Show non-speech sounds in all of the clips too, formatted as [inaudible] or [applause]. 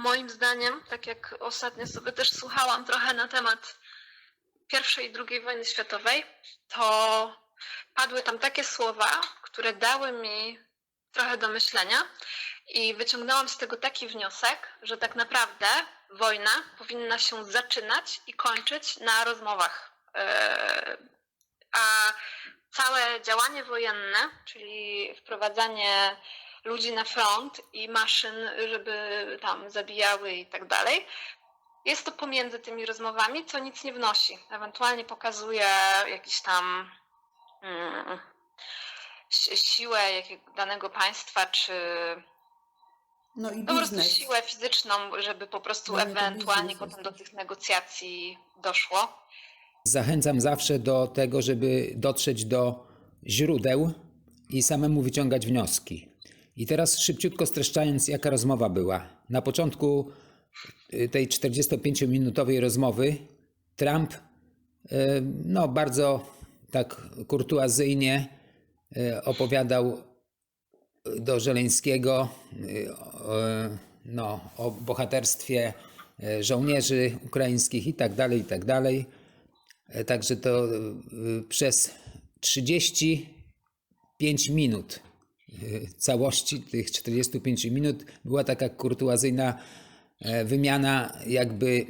moim zdaniem, tak jak ostatnio sobie też słuchałam trochę na temat pierwszej i drugiej wojny światowej, to padły tam takie słowa, które dały mi trochę do myślenia i wyciągnęłam z tego taki wniosek, że tak naprawdę wojna powinna się zaczynać i kończyć na rozmowach. Yy, A całe działanie wojenne, czyli wprowadzanie ludzi na front i maszyn, żeby tam zabijały i tak dalej, jest to pomiędzy tymi rozmowami, co nic nie wnosi. Ewentualnie pokazuje jakiś tam mm, si- siłę jakiego danego państwa, czy No i po prostu siłę fizyczną, żeby po prostu to ewentualnie potem do tych negocjacji doszło. Zachęcam zawsze do tego, żeby dotrzeć do źródeł i samemu wyciągać wnioski. I teraz szybciutko streszczając, jaka rozmowa była. Na początku y, tej 45-minutowej rozmowy Trump y, no, bardzo tak kurtuazyjnie y, opowiadał do Żeleńskiego no, o bohaterstwie żołnierzy ukraińskich i tak dalej, i tak dalej. Także to przez 35 minut całości tych 45 minut była taka kurtuazyjna e, wymiana jakby y,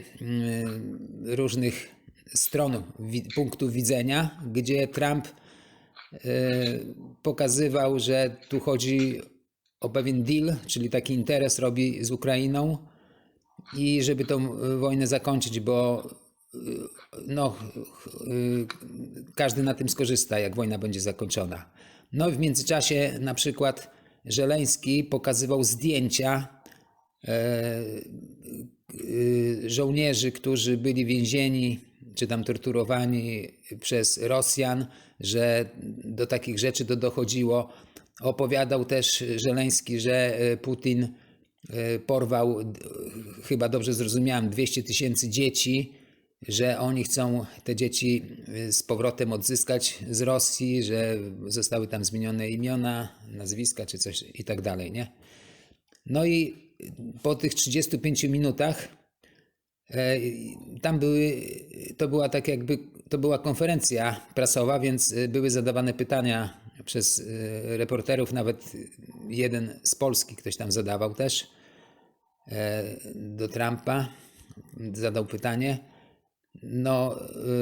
różnych stron punktów widzenia, gdzie Trump e, pokazywał, że tu chodzi o pewien deal, czyli taki interes robi z Ukrainą i żeby tą wojnę zakończyć, bo no, każdy na tym skorzysta, jak wojna będzie zakończona. No w międzyczasie na przykład Żeleński pokazywał zdjęcia e, y, żołnierzy, którzy byli więzieni czy tam torturowani przez Rosjan, że do takich rzeczy to dochodziło. Opowiadał też Żeleński, że e, Putin e, porwał, chyba dobrze zrozumiałem, 200 tysięcy dzieci, że oni chcą te dzieci e, z powrotem odzyskać z Rosji, że zostały tam zmienione imiona, nazwiska czy coś i tak dalej, nie? No i po tych 35 minutach e, tam były, to była tak jakby, to była konferencja prasowa, więc e, były zadawane pytania przez e, reporterów, nawet jeden z Polski ktoś tam zadawał też e, do Trumpa, zadał pytanie. No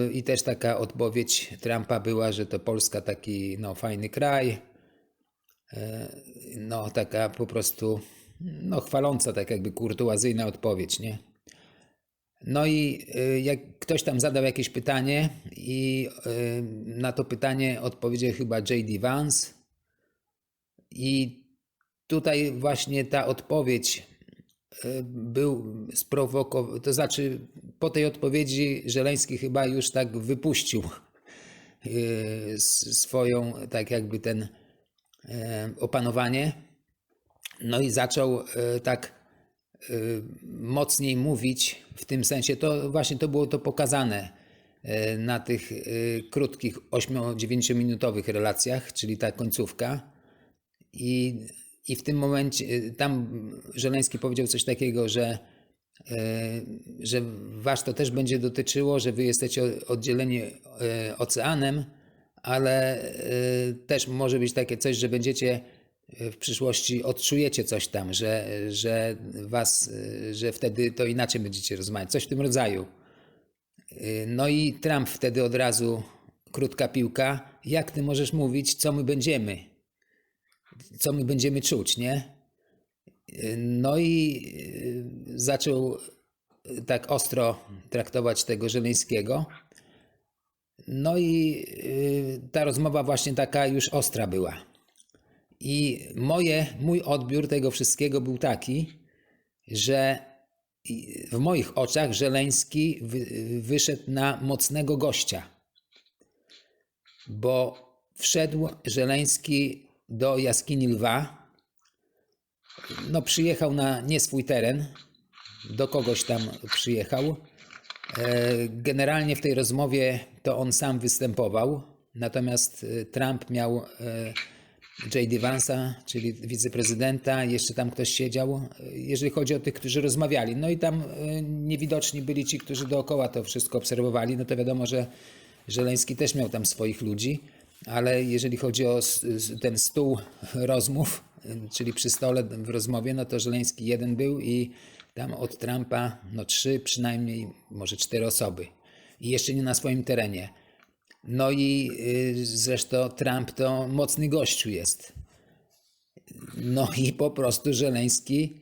y, i też taka odpowiedź Trumpa była, że to Polska taki no, fajny kraj, E, no taka po prostu no chwaląca, tak jakby kurtuazyjna odpowiedź, nie? No i y, jak ktoś tam zadał jakieś pytanie i y, na to pytanie odpowiedział chyba J.D. Vance i tutaj właśnie ta odpowiedź y, był sprowokowany, to znaczy po tej odpowiedzi Żeleński chyba już tak wypuścił s- swoją, tak jakby ten e, opanowanie. No i zaczął e, tak e, mocniej mówić w tym sensie. To właśnie to było to pokazane e, na tych e, krótkich 8-9 minutowych relacjach, czyli ta końcówka. I, I w tym momencie e, tam Żeleński powiedział coś takiego, że, e, że was to też będzie dotyczyło, że wy jesteście oddzieleni e, oceanem, ale też może być takie coś, że będziecie w przyszłości odczujecie coś tam, że, że was, że wtedy to inaczej będziecie rozmawiać, coś w tym rodzaju. No i Trump wtedy od razu krótka piłka. Jak ty możesz mówić, co my będziemy? Co my będziemy czuć, nie? No i e, zaczął e, tak ostro traktować tego Żeleńskiego. No i y, ta rozmowa właśnie taka już ostra była. I moje, mój odbiór tego wszystkiego był taki, że w moich oczach Żeleński wy, wyszedł na mocnego gościa, bo wszedł Żeleński do jaskini lwa, no przyjechał na nie swój teren, do kogoś tam przyjechał. E, Generalnie w tej rozmowie to on sam występował, natomiast e, Trump miał e, J.D. Vansa, czyli wiceprezydenta, jeszcze tam ktoś siedział, jeżeli chodzi o tych, którzy rozmawiali. No i tam niewidoczni byli ci, którzy dookoła to wszystko obserwowali. No to wiadomo, że Żeleński też miał tam swoich ludzi, ale jeżeli chodzi o ten stół rozmów, czyli przy stole w rozmowie, no to Żeleński jeden był i tam od Trumpa no trzy, przynajmniej może cztery osoby. I jeszcze nie na swoim terenie. No i y, zresztą Trump to mocny gościu jest. No i po prostu Żeleński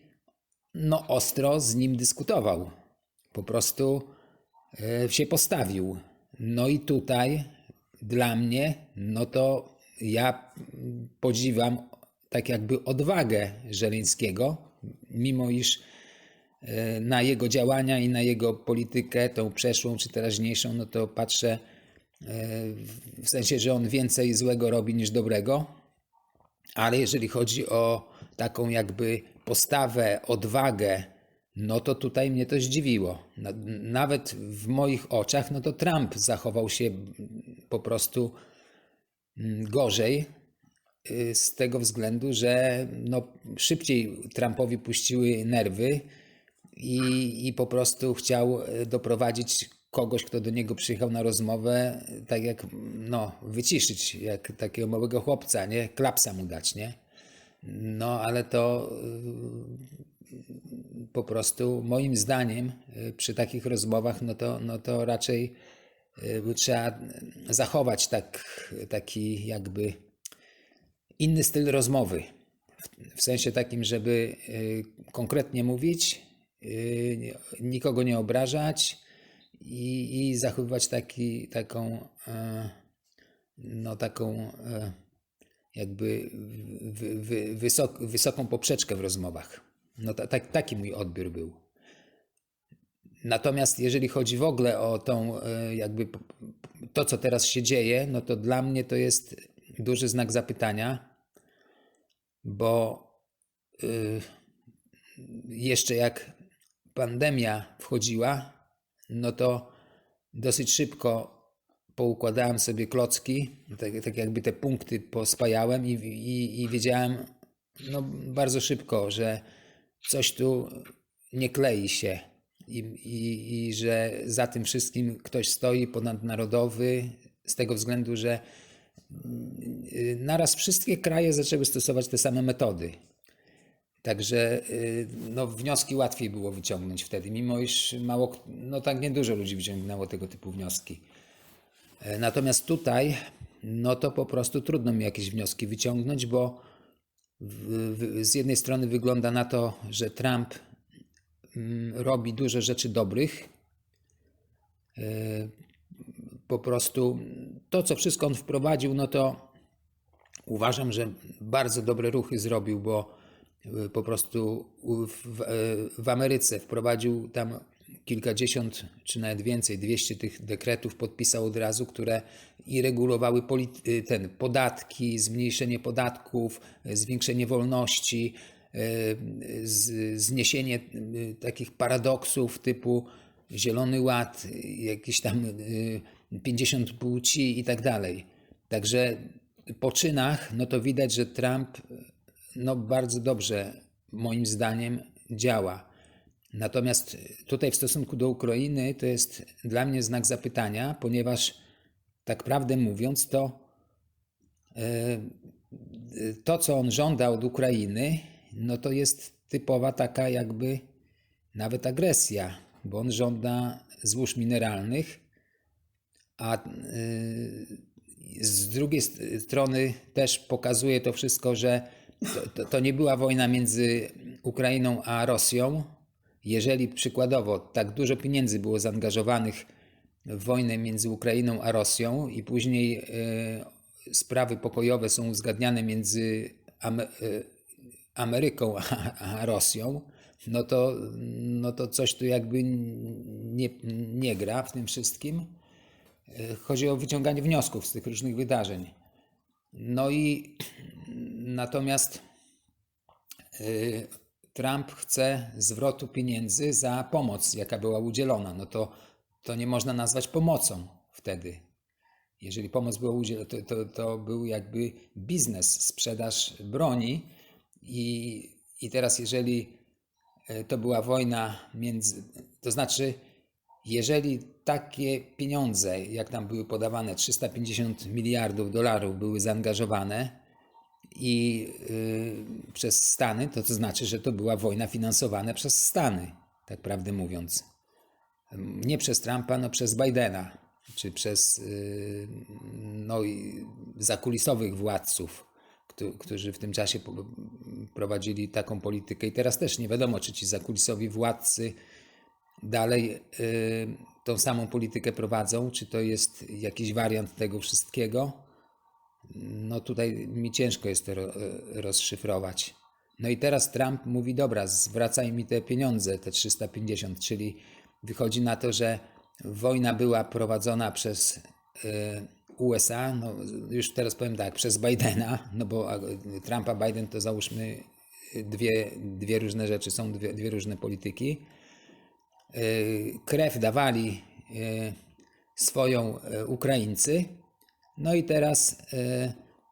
no ostro z nim dyskutował. Po prostu y, się postawił. No i tutaj dla mnie, no to ja podziwiam tak jakby odwagę Żeleńskiego, mimo iż e, na jego działania i na jego politykę, tą przeszłą czy teraźniejszą, no to patrzę e, w- sensie, że on więcej złego robi niż dobrego. Ale jeżeli chodzi o taką jakby postawę, odwagę, no to tutaj mnie to zdziwiło. Na- Nawet w moich oczach, no to Trump zachował się po prostu gorzej y, z tego względu, że no, szybciej Trumpowi puściły nerwy i, i po prostu chciał y, doprowadzić kogoś, kto do niego przyjechał na rozmowę, tak jak no, wyciszyć, jak takiego małego chłopca, nie? Klapsa mu dać, nie? No, ale to y, po prostu moim zdaniem przy takich rozmowach, no to, no to raczej trzeba zachować tak, taki jakby inny styl rozmowy. W, sensie takim, żeby y, konkretnie mówić, y, nikogo nie obrażać i, i zachowywać taki, taką, e, no taką e, jakby wy, wy, wysok, wysoką poprzeczkę w rozmowach. No ta, tak, taki mój odbiór był. Natomiast jeżeli chodzi w ogóle o tą, e, jakby to, co teraz się dzieje, no to dla mnie to jest duży znak zapytania, bo y, jeszcze jak pandemia wchodziła, no to dosyć szybko poukładałem sobie klocki, tak, tak jakby te punkty pospajałem i, i, i wiedziałem no, bardzo szybko, że coś tu nie klei się i, i, i że za tym wszystkim ktoś stoi ponadnarodowy z tego względu, że y, naraz wszystkie kraje zaczęły stosować te same metody. Także y, no, wnioski łatwiej było wyciągnąć wtedy, mimo iż mało, no tak niedużo ludzi wyciągnęło tego typu wnioski. E, Natomiast tutaj, no to po prostu trudno mi jakieś wnioski wyciągnąć, bo w, w, z jednej strony wygląda na to, że Trump mm, robi dużo rzeczy dobrych. E, Po prostu to, co wszystko on wprowadził, no to uważam, że bardzo dobre ruchy zrobił, bo y, po prostu w, e, w Ameryce wprowadził tam kilkadziesiąt, czy nawet więcej, 200 tych dekretów podpisał od razu, które i regulowały ten, podatki, zmniejszenie podatków, zwiększenie wolności, zniesienie y, takich paradoksów typu Zielony Ład, y, jakieś tam y, 50 płci i tak dalej. Także po czynach, no to widać, że Trump no bardzo dobrze moim zdaniem działa. Natomiast tutaj w stosunku do Ukrainy to jest dla mnie znak zapytania, ponieważ tak prawdę mówiąc, to e, to, co on żąda od Ukrainy, no to jest typowa taka jakby nawet agresja, bo on żąda złóż mineralnych, a y, z drugiej st- strony też pokazuje to wszystko, że to, to, to nie była wojna między Ukrainą a Rosją. Jeżeli przykładowo tak dużo pieniędzy było zaangażowanych w wojnę między Ukrainą a Rosją i później y, sprawy pokojowe są uzgadniane między y, Ameryką a, Rosją, no to, no to coś tu jakby nie, nie gra w tym wszystkim. Chodzi o wyciąganie wniosków z tych różnych wydarzeń. No i natomiast y, Trump chce zwrotu pieniędzy za pomoc, jaka była udzielona. No to, to nie można nazwać pomocą wtedy. Jeżeli pomoc była udzielona, to, to, to był jakby biznes, sprzedaż broni. I, I teraz, jeżeli e, to była wojna między, to znaczy, jeżeli takie pieniądze, jak tam były podawane, 350 miliardów dolarów były zaangażowane i y, przez Stany, to to znaczy, że to była wojna finansowana przez Stany, tak prawdę mówiąc. Nie przez Trumpa, no przez Bidena, czy przez y, no, zakulisowych władców, którzy w tym czasie prowadzili taką politykę. I teraz też nie wiadomo, czy ci zakulisowi władcy dalej y, tą samą politykę prowadzą, czy to jest jakiś wariant tego wszystkiego. No tutaj mi ciężko jest to ro, rozszyfrować. No i teraz Trump mówi, dobra, zwracaj mi te pieniądze, te 350, czyli wychodzi na to, że wojna była prowadzona przez y, USA, no już teraz powiem tak, przez Bidena, no bo Trumpa, Biden to załóżmy dwie, dwie różne rzeczy, są dwie, dwie różne polityki. Y, krew dawali y, swoją y, Ukraińcy. No i teraz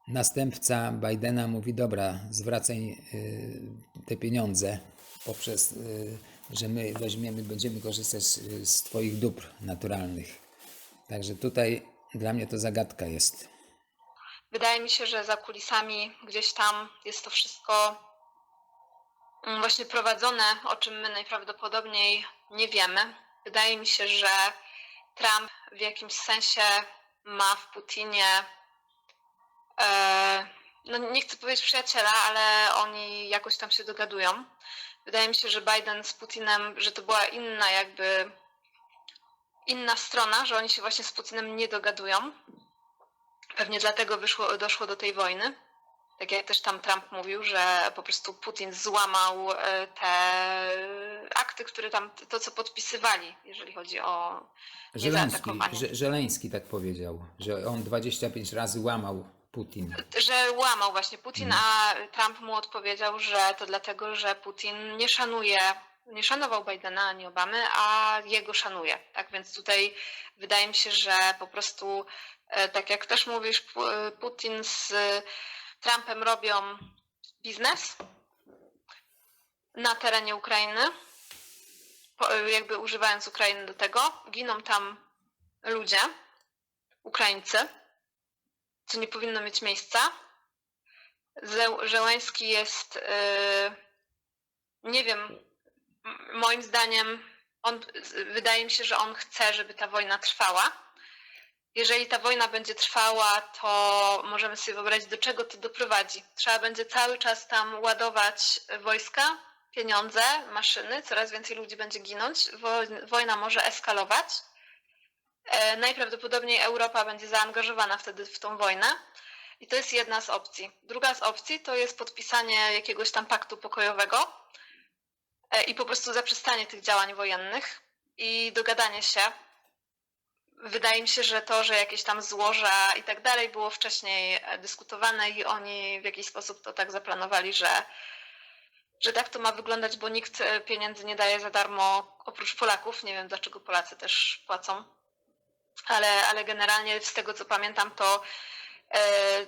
następca Bidena mówi: Dobra, zwracaj te pieniądze poprzez, że my weźmiemy, będziemy korzystać z Twoich dóbr naturalnych. Także tutaj dla mnie to zagadka jest. Wydaje mi się, że za kulisami gdzieś tam jest to wszystko mm, właśnie prowadzone, o czym my najprawdopodobniej nie wiemy. Wydaje mi się, że Trump w jakimś sensie ma w Putinie, e, no nie chcę powiedzieć przyjaciela, ale oni jakoś tam się dogadują. Wydaje mi się, że Biden z Putinem, że to była inna jakby inna strona, że oni się właśnie z Putinem nie dogadują. Pewnie dlatego wyszło, doszło do tej wojny. Tak jak też tam Trump mówił, że po prostu Putin złamał e, te akty, które tam, to co podpisywali, jeżeli chodzi o Żeleński, Żeleński tak powiedział, że on 25 razy łamał Putin. Że łamał właśnie Putin, a Trump mu odpowiedział, że to dlatego, że Putin nie szanuje, nie szanował Bidena ani Obamy, a jego szanuje. Tak więc tutaj wydaje mi się, że po prostu, e, tak jak też mówisz, e, Putin z Trumpem robią biznes na terenie Ukrainy, e, jakby używając Ukrainy do tego. Giną tam ludzie, Ukraińcy co nie powinno mieć miejsca. Ze- Żeleński jest, nie wiem, moim zdaniem, on, wydaje mi się, że on chce, żeby ta wojna trwała. Jeżeli ta wojna będzie trwała, to możemy sobie wyobrazić, do czego to doprowadzi. Trzeba będzie cały czas tam ładować wojska, pieniądze, maszyny, coraz więcej ludzi będzie ginąć, wo- wojna może eskalować. E, najprawdopodobniej Europa będzie zaangażowana wtedy w tą wojnę. I to jest jedna z opcji. Druga z opcji to jest podpisanie jakiegoś tam paktu pokojowego i po prostu zaprzestanie tych działań wojennych i dogadanie się. Wydaje mi się, że to, że jakieś tam złoża i tak dalej było wcześniej e, dyskutowane i oni w jakiś sposób to tak zaplanowali, że, że tak to ma wyglądać, bo nikt e, pieniędzy nie daje za darmo oprócz Polaków. Nie wiem, dlaczego Polacy też płacą ale, ale generalnie z tego co pamiętam, to e,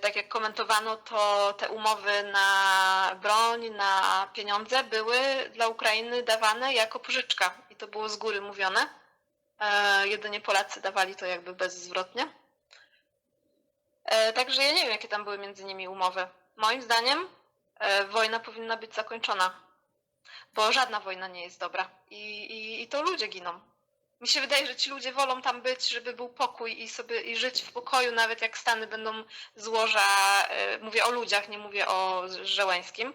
tak jak komentowano, to te umowy na broń, na pieniądze były dla Ukrainy dawane jako pożyczka i to było z góry mówione. E, jedynie Polacy dawali to jakby bezzwrotnie. E, także ja nie wiem, jakie tam były między nimi umowy. Moim zdaniem e, wojna powinna być zakończona, bo żadna wojna nie jest dobra i, i, i to ludzie giną. Mi się wydaje, że ci ludzie wolą tam być, żeby był pokój i sobie i żyć w pokoju, nawet jak Stany będą złoża. e, Mówię o ludziach, nie mówię o Żeleńskim,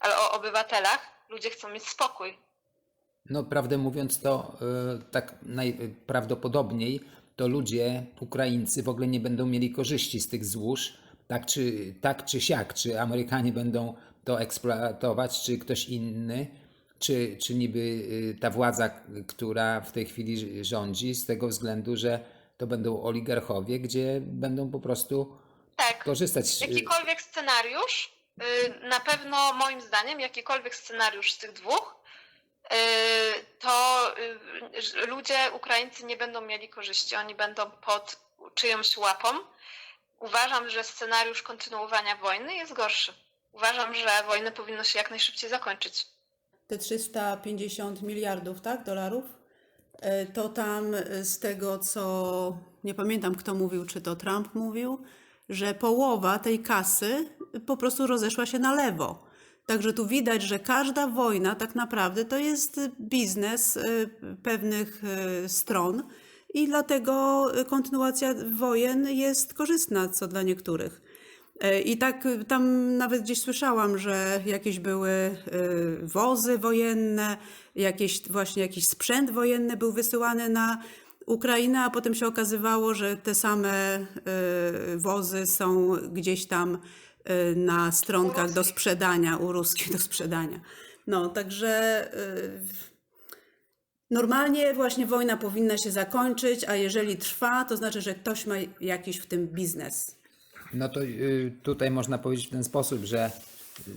ale o obywatelach. Ludzie chcą mieć spokój. No, prawdę mówiąc, to y, tak najprawdopodobniej to ludzie, Ukraińcy, w ogóle nie będą mieli korzyści z tych złóż, tak czy, tak czy siak, czy Amerykanie będą to eksploatować, czy ktoś inny, czy, czy niby y, ta władza, która w tej chwili rządzi, z tego względu, że to będą oligarchowie, gdzie będą po prostu Tak. korzystać. z- Jakikolwiek scenariusz, y, na pewno moim zdaniem, jakikolwiek scenariusz z tych dwóch, y, to y, ludzie, Ukraińcy nie będą mieli korzyści. Oni będą pod czyjąś łapą, uważam, że scenariusz kontynuowania wojny jest gorszy. Uważam, że wojnę powinno się jak najszybciej zakończyć. Te 350 miliardów, tak, dolarów, e, to tam e, z tego, co nie pamiętam kto mówił, czy to Trump mówił, że połowa tej kasy po prostu rozeszła się na lewo. Także tu widać, że każda wojna tak naprawdę to jest biznes e, pewnych stron i dlatego kontynuacja wojen jest korzystna co dla niektórych. E, I tak y, tam nawet gdzieś słyszałam, że jakieś były y, wozy wojenne, jakieś, właśnie jakiś sprzęt wojenny był wysyłany na Ukrainę, a potem się okazywało, że te same y, wozy są gdzieś tam na stronkach do sprzedania, u ruskich do sprzedania. No, także normalnie właśnie wojna powinna się zakończyć, a jeżeli trwa, to znaczy, że ktoś ma jakiś w tym biznes. No to y, tutaj można powiedzieć w ten sposób, że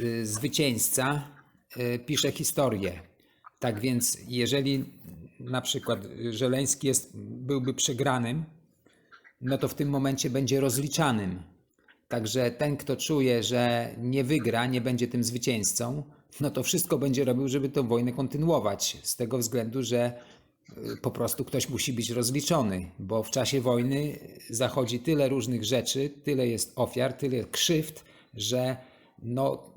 y, zwycięzca y, pisze historię. Tak więc, jeżeli na przykład Żeleński jest, byłby przegranym, no to w tym momencie będzie rozliczanym. Także ten, kto czuje, że nie wygra, nie będzie tym zwycięzcą, no to wszystko będzie robił, żeby tę wojnę kontynuować. Z tego względu, że po prostu ktoś musi być rozliczony, bo w czasie wojny zachodzi tyle różnych rzeczy, tyle jest ofiar, tyle krzywd, że no,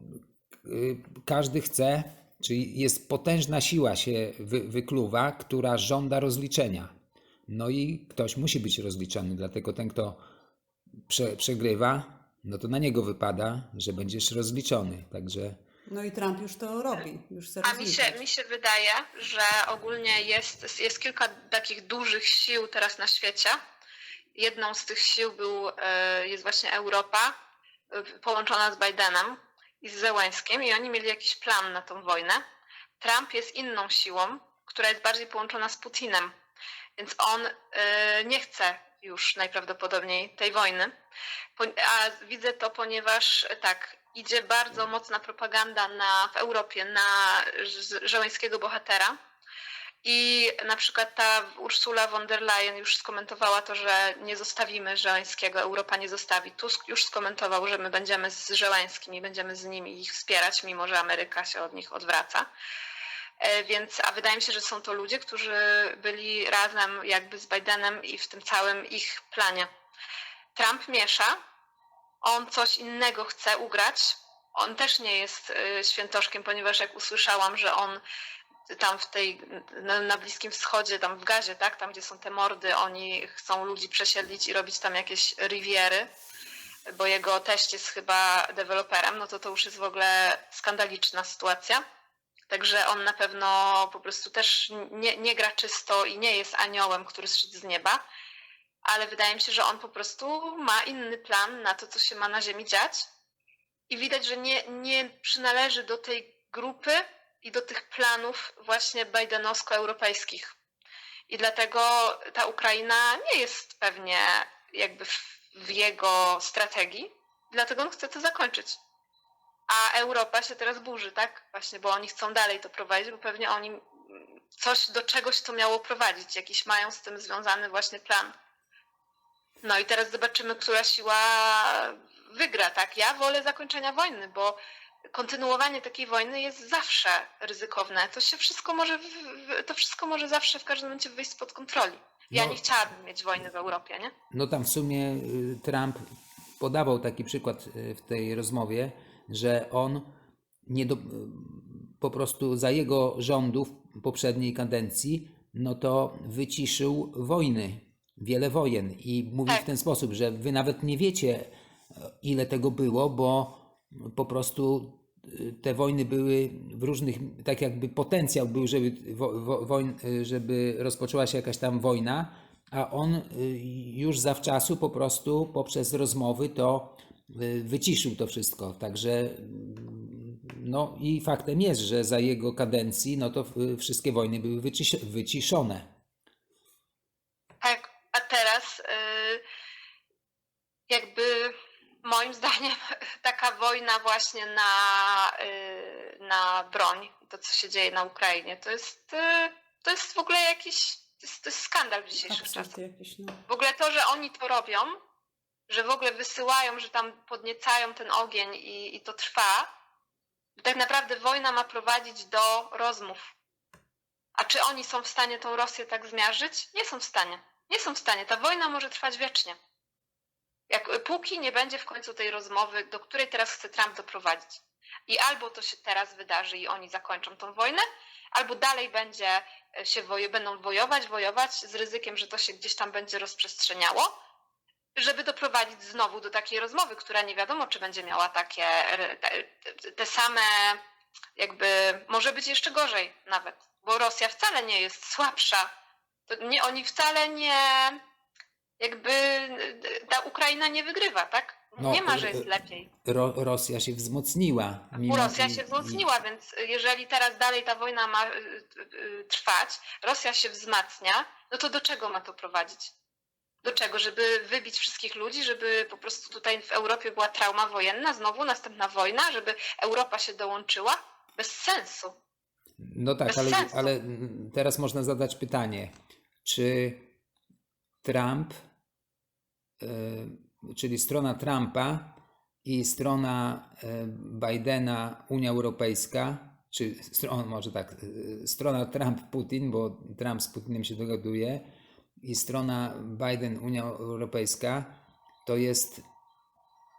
y, każdy chce, czyli jest potężna siła się wy, wykluwa, która żąda rozliczenia. No i ktoś musi być rozliczony, dlatego ten, kto prze, przegrywa, no to na niego wypada, że będziesz rozliczony. Także No i Trump już to robi, już A mi się, mi się wydaje, że ogólnie jest, jest kilka takich dużych sił teraz na świecie. Jedną z tych sił był, e, jest właśnie Europa, połączona z Bidenem i z Zełęskim i oni mieli jakiś plan na tą wojnę. Trump jest inną siłą, która jest bardziej połączona z Putinem, więc on e, nie chce już najprawdopodobniej tej wojny. A widzę to, ponieważ e, tak, idzie bardzo mocna propaganda na, w Europie na Ż- żołańskiego bohatera. I na przykład ta Ursula von der Leyen już skomentowała to, że nie zostawimy Żeleńskiego, Europa nie zostawi. Tusk już skomentował, że my będziemy z Żeleńskim i będziemy z nimi ich wspierać, mimo że Ameryka się od nich odwraca. E, Więc, a wydaje mi się, że są to ludzie, którzy byli razem jakby z Bidenem i w tym całym ich planie. Trump miesza, on coś innego chce ugrać. On też nie jest y, świętoszkiem, ponieważ jak usłyszałam, że on tam w tej, na, na Bliskim Wschodzie, tam w Gazie, tak, tam gdzie są te mordy, oni chcą ludzi przesiedlić i robić tam jakieś riviery, bo jego teść jest chyba deweloperem, no to to już jest w ogóle skandaliczna sytuacja. Także on na pewno po prostu też nie, nie gra czysto i nie jest aniołem, który zszedł z nieba, ale wydaje mi się, że on po prostu ma inny plan na to, co się ma na Ziemi dziać. I widać, że nie, nie przynależy do tej grupy i do tych planów właśnie Bidenowsko-europejskich. I dlatego ta Ukraina nie jest pewnie jakby w, w jego strategii, dlatego on chce to zakończyć. A Europa się teraz burzy, tak? Właśnie, bo oni chcą dalej to prowadzić, bo pewnie oni coś do czegoś to miało prowadzić, jakiś mają z tym związany właśnie plan. No i teraz zobaczymy, która siła wygra, tak? Ja wolę zakończenia wojny, bo kontynuowanie takiej wojny jest zawsze ryzykowne. To się wszystko może, to wszystko może zawsze w każdym momencie wyjść spod kontroli. Ja No. nie chciałabym mieć wojny w Europie, nie? No tam w sumie y, Trump podawał taki przykład y, w tej rozmowie, że on nie do, y, po prostu za jego rządów poprzedniej kadencji, no to wyciszył wojny, wiele wojen i mówi Tak. w ten sposób, że wy nawet nie wiecie e, ile tego było, bo po prostu y, te wojny były w różnych, tak jakby potencjał był, żeby, wo, wo, wojn, y, żeby rozpoczęła się jakaś tam wojna, a on y, już zawczasu po prostu poprzez rozmowy to wyciszył to wszystko. Także mm, no i faktem jest, że za jego kadencji no to wszystkie wojny były wycisz, wyciszone. Teraz y, jakby moim zdaniem [laughs] taka wojna właśnie na, y, na broń, to co się dzieje na Ukrainie, to jest, y, to jest w ogóle jakiś To jest, to jest skandal w dzisiejszych czasach. No. W ogóle to, że oni to robią, że w ogóle wysyłają, że tam podniecają ten ogień i, i to trwa, tak naprawdę wojna ma prowadzić do rozmów. A czy oni są w stanie tą Rosję tak zmiażyć? Nie są w stanie. Nie są w stanie. Ta wojna może trwać wiecznie. Jak, póki nie będzie w końcu tej rozmowy, do której teraz chce Trump doprowadzić. I albo to się teraz wydarzy i oni zakończą tą wojnę, albo dalej będzie e, się woje, będą wojować, wojować z ryzykiem, że to się gdzieś tam będzie rozprzestrzeniało, żeby doprowadzić znowu do takiej rozmowy, która nie wiadomo, czy będzie miała takie te, te same, jakby może być jeszcze gorzej nawet, bo Rosja wcale nie jest słabsza. To nie, oni wcale nie, jakby ta Ukraina nie wygrywa, tak? No, nie ma, że y- jest lepiej. Ro, Rosja się wzmocniła. mimo- Rosja się wzmocniła, więc jeżeli teraz dalej ta wojna ma y, y, trwać, Rosja się wzmacnia, no to do czego ma to prowadzić? Do czego? Żeby wybić wszystkich ludzi, żeby po prostu tutaj w Europie była trauma wojenna, znowu następna wojna, żeby Europa się dołączyła? Bez sensu. No tak, Bez ale, sensu. ale teraz można zadać pytanie, czy Trump, y, czyli strona Trumpa i strona y, Bidena, Unia Europejska, czy strona, może tak, y, strona Trump-Putin, bo Trump z Putinem się dogaduje, i strona Biden, Unia Europejska, to jest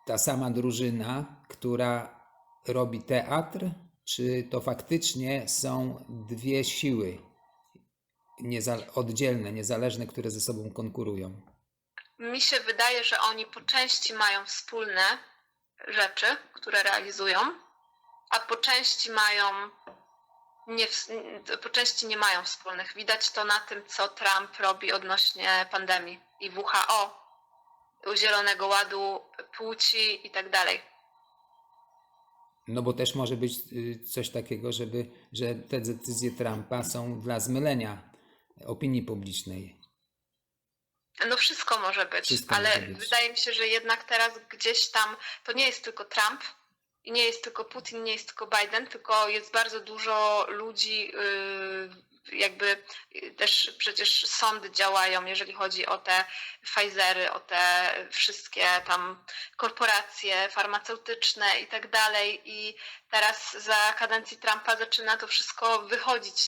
ta sama drużyna, która robi teatr, czy to faktycznie są dwie siły nieza- oddzielne, niezależne, które ze sobą konkurują? Mi się wydaje, że oni po części mają wspólne rzeczy, które realizują, a po części mają nie, po części nie mają wspólnych. Widać to na tym, co Trump robi odnośnie pandemii i WHO, Zielonego Ładu, płci i tak dalej. No bo też może być y, coś takiego, żeby, że te decyzje Trumpa są dla zmylenia opinii publicznej. No wszystko może być, Wszystko ale może być. wydaje mi się, że jednak teraz gdzieś tam to nie jest tylko Trump nie jest tylko Putin, nie jest tylko Biden, tylko jest bardzo dużo ludzi, yy, jakby yy, też przecież sądy działają, jeżeli chodzi o te Pfizery, o te wszystkie tam korporacje farmaceutyczne i tak dalej i teraz za kadencji Trumpa zaczyna to wszystko wychodzić